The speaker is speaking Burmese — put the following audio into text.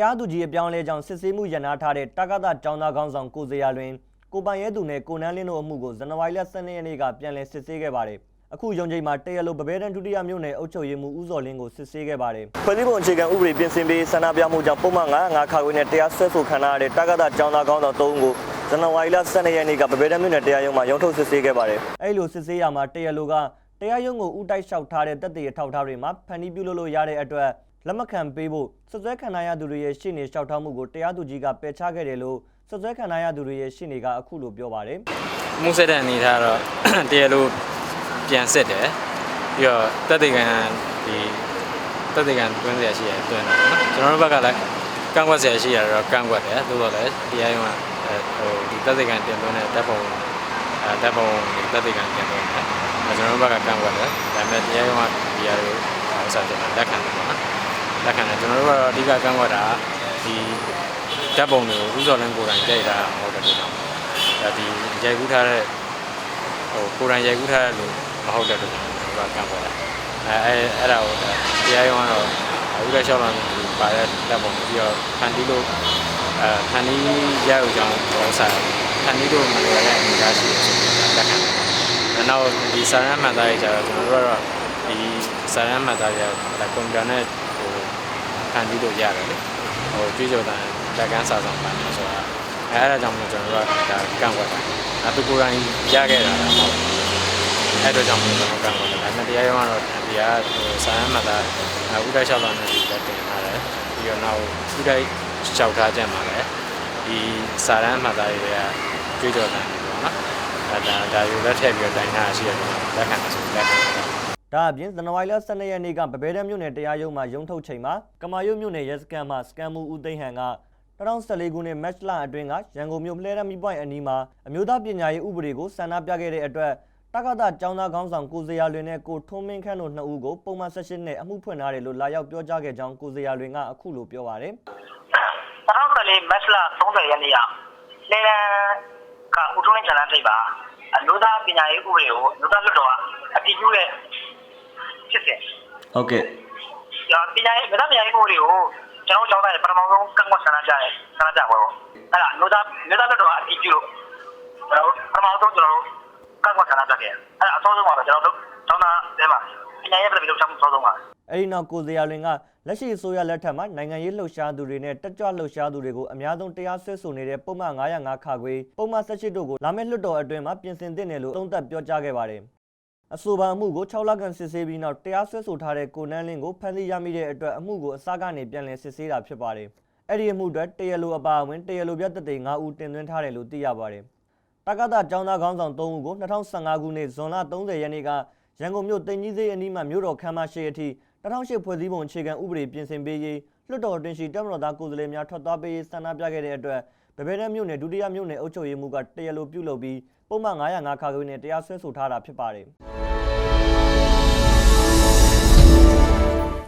တရားသူကြီးအပြောင်းအလဲကြောင့်စစ်ဆေးမှုရန်နာထားတဲ့တက္ကသကျောင်းသားခေါင်းဆောင်ကိုဇေယျလွင်ကိုပိုင်ရဲသူနဲ့ကိုနန်းလင်းတို့အမှုကိုဇန်နဝါရီလ12ရက်နေ့ကပြန်လည်စစ်ဆေးခဲ့ပါတယ်။အခုရုံးချိန်မှာတရားလိုပပဲတန်းဒုတိယမြို့နယ်အုပ်ချုပ်ရေးမှူးဦးစော်လင်းကိုစစ်ဆေးခဲ့ပါတယ်။ဖွဲ့စည်းပုံအခြေခံဥပဒေပြင်ဆင်ပြီးဆန္ဒပြမှုကြောင့်ပုံမှန်905ခါခွေနဲ့တရားစွဲဆိုခံရတဲ့တက္ကသကျောင်းသားခေါင်းဆောင်3ဦးကိုဇန်နဝါရီလ12ရက်နေ့ကပပဲတန်းမြို့နယ်တရားရုံးမှာရုံးထုတ်စစ်ဆေးခဲ့ပါတယ်။အဲဒီလိုစစ်ဆေးရမှာတရားလိုကတရားရုံးကိုဥတိုက်လျှောက်ထားတဲ့တပ်တွေအထောက်အထားတွေမှာဖန်တီးပြုလုပ်လို့ရတဲ့အတွက် လက်မခံပေးဖို့စွပ်စွဲခံရသူတွေရဲ့ရှေ့နေလျှောက်ထားမှုကိုတရားသူကြီးကပယ်ချခဲ့တယ်လို့စွပ်စွဲခံရသူတွေရဲ့ရှေ့နေကအခုလိုပြောပါတယ်။မှုဆက်တဲ့အနေထားတော့တရားလိုပြန်စစ်တယ်။ပြီးတော့တပ်သေးကံဒီတပ်သေးကံတွင်းစရာရှိရတွင်းတော့နော်။ကျွန်တော်တို့ဘက်ကလည်းကန့်ကွက်စရာရှိရတော့ကန့်ကွက်တယ်။သို့တော့လည်းတရားရုံးကဟိုဒီတပ်သေးကံတင်သွင်းတဲ့တပ်ပုံတပ်ပုံဒီတပ်သေးကံတင်သွင်းတယ်။ကျွန်တော်တို့ဘက်ကကန့်ကွက်တယ်။ဒါပေမဲ့တရားရုံးကဒီအရုပ်ဥစ္စာတင်လက်ခံတယ်ပေါ့နော်။ လက်ခံတယ်ကျွန်တော်တို့ကတော့အဓိကကန့်ကွက်တာဒီတပ်ပုံတွေကိုဥစော်လင်းကိုယ်တိုင်ကြိုက်တာမဟုတ်တဲ့အတွက်ကြောင့်ဒါဒီရိုက်ကူးထားတဲ့ဟိုကိုယ်တိုင်ရိုက်ကူးထားတဲ့လူမဟုတ်တဲ့လူကကံပေါ်တာအဲအဲအဲ့ဒါကိုတရားရုံးကတော့ဥပဒေလျှောက်လာသူပါတဲ့တပ်ပုံပြီးတော့ဖန်တီးလို့အဲဖန်တီးရအောင်ကြောင်းဟောစားဖန်တီးလို့မလွယ်တဲ့အနေအထားရှိတယ်ဆိုတော့လက်ခံတယ်နောက်ဒီစာရမ်းမှတ်သားရကြတော့ကျွန်တော်တို့ကတော့ဒီစာရမ်းမှတ်သားရဒါကွန်ပျူတာနဲ့ဟို ဖန်တီးလို့ရတယ်လေဟိုကြွေးကြော်တဲ့လက်ကန်းစာဆောင်ပါနေဆိုတာအဲအဲ့ဒါကြောင့်မို့ကျွန်တော်တို့ကဒါကန့်ကွက်တာ။အဲသူကိုယ်တိုင်ရခဲ့တာတော့မဟုတ်ဘူး။အဲ့တော့ကြောင့်မို့ကျွန်တော်ကန့်ကွက်တယ်။ဒါပေမဲ့တရားရုံးကတော့တရားဟိုစာရမ်းမှတ်တာဥဒိုက်လျှောက်တာနဲ့ဒီလက်တင်ထားတယ်။ပြီးတော့နောက်ဥဒိုက်လျှောက်ထားချက်မှာလည်းဒီစာရမ်းမှတ်တာတွေကကြွေးကြော်တယ်ပေါ့နော်။အဲဒါဒါယူလက်ထည့်ပြီးတော့တိုင်ထားရှိရတယ်လက်ခံတယ်ဆိုလက်ခံတယ်။ ဒါအပြင်ဇန်နဝါရီလ12ရက်နေ့ကပပဲတန်းမြို့နယ်တရားရုံးမှာရုံးထုတ်ချိန်မှာကမာရွတ်မြို့နယ်ရဲစခန်းမှာစကန်မူဦးသိန်းဟန်က2014ခုနှစ်မတ်လအတွင်းကရန်ကုန်မြို့လှဲရမီပွိုင်အနီးမှာအမျိုးသားပညာရေးဥပဒေကိုဆန္ဒပြခဲ့တဲ့အတွက်တက္ကသကျောင်းသားခေါင်းဆောင်ကိုဇေယျလွင်နဲ့ကိုထွန်းမင်းခန့်တို့နှစ်ဦးကိုပုံမှန်ဆက်ရှင်းနဲ့အမှုဖွင့်ထားတယ်လို့လာရောက်ပြောကြားခဲ့ကြောင်းကိုဇေယျလွင်ကအခုလိုပြောပါတယ်။2014မတ်လ30ရက်နေ့ကလေလံကဦးထုံးလင်းချန်လန်းထိပ်ပါအလို့သားပညာရေးဥပဒေကိုလူသားလွတ်တော်ကအတည်ပြုတဲ့ ဖြစ်စဉ်ဟုတ်ကဲ့။ဒါပညာရေးလူသားပညာရေးဥပဒေကိုကျွန်တော်ကျောင်းသားတွေပထမဆုံးကန့်ကွက်ဆန္ဒပြတယ်ဆန္ဒပြပွဲပေါ့။အဲ့ဒါလူသားလူသားလွတ်တော်ကအတည်ပြုလို့ကျွန်တော်ပထမဆုံးကျွန်တော်ကန့်ကွက်ဆန္ဒပြခဲ့။အဲ့ဒါအဆုံးဆုံးပါပဲကျွန်တော်တို့ကျောင်းသားတွေမှာပညာရေးပြည်သူ့ချမ်းအဆုံးဆုံးပါအဲဒီနောက်ကိုဇေယျလွင်ကလက်ရှိအစိုးရလက်ထက်မှာနိုင်ငံရေးလှုပ်ရှားသူတွေနဲ့တက်ကြွလှုပ်ရှားသူတွေကိုအများဆုံးတရားစွဲဆိုနေတဲ့ပုံမှန်905ခါခွေပုံမှန်18တို့ကိုလာမယ့်လွှတ်တော်အတွင်းမှာပြင်ဆင်သင့်တယ်လို့သုံးသပ်ပြောကြားခဲ့ပါတယ်။ အဆိုပါအမှုကို6လခန့်စစ်ဆေးပြီးနောက်တရားစွဲဆိုထားတဲ့ကိုနန်းလင်းကိုဖမ်းဆီးရမိတဲ့အတွက်အမှုကိုအစကနေပြန်လည်စစ်ဆေးတာဖြစ်ပါတယ်။အဲ့ဒီအမှုအတွက်တရားလိုအပါအဝင်တရားလိုပြသက်သေ9ဦးတင်သွင်းထားတယ်လို့သိရပါတယ်။တက္ကသကျောင်းသားခေါင်းဆောင်3ဦးကို2015ခုနှစ်ဇွန်လ30ရက်နေ့ကရန်ကုန်မြို့တင်ကြီးစေးအနီးမှာမြို့တော်ခမ်းမရှိအထိ 2008ဖွဲ့စည်းပုံအခြေခံဥပဒေပြင်ဆင်ပေးရေးလွှတ်တော်တွင်ရှိတပ်မတော်သားကိုယ်စားလှယ်များထွက်သွားပေးရေးဆန္ဒပြခဲ့တဲ့အတွက်ဗဗဲတန်းမြို့နယ်ဒုတိယမြို့နယ်အုပ်ချုပ်ရေးမှူးကတရားလိုပြုလုပ်ပြီးပုံမှန်905ခါခွေနဲ့တရားစွဲဆိုထားတာဖြစ်ပါတယ်။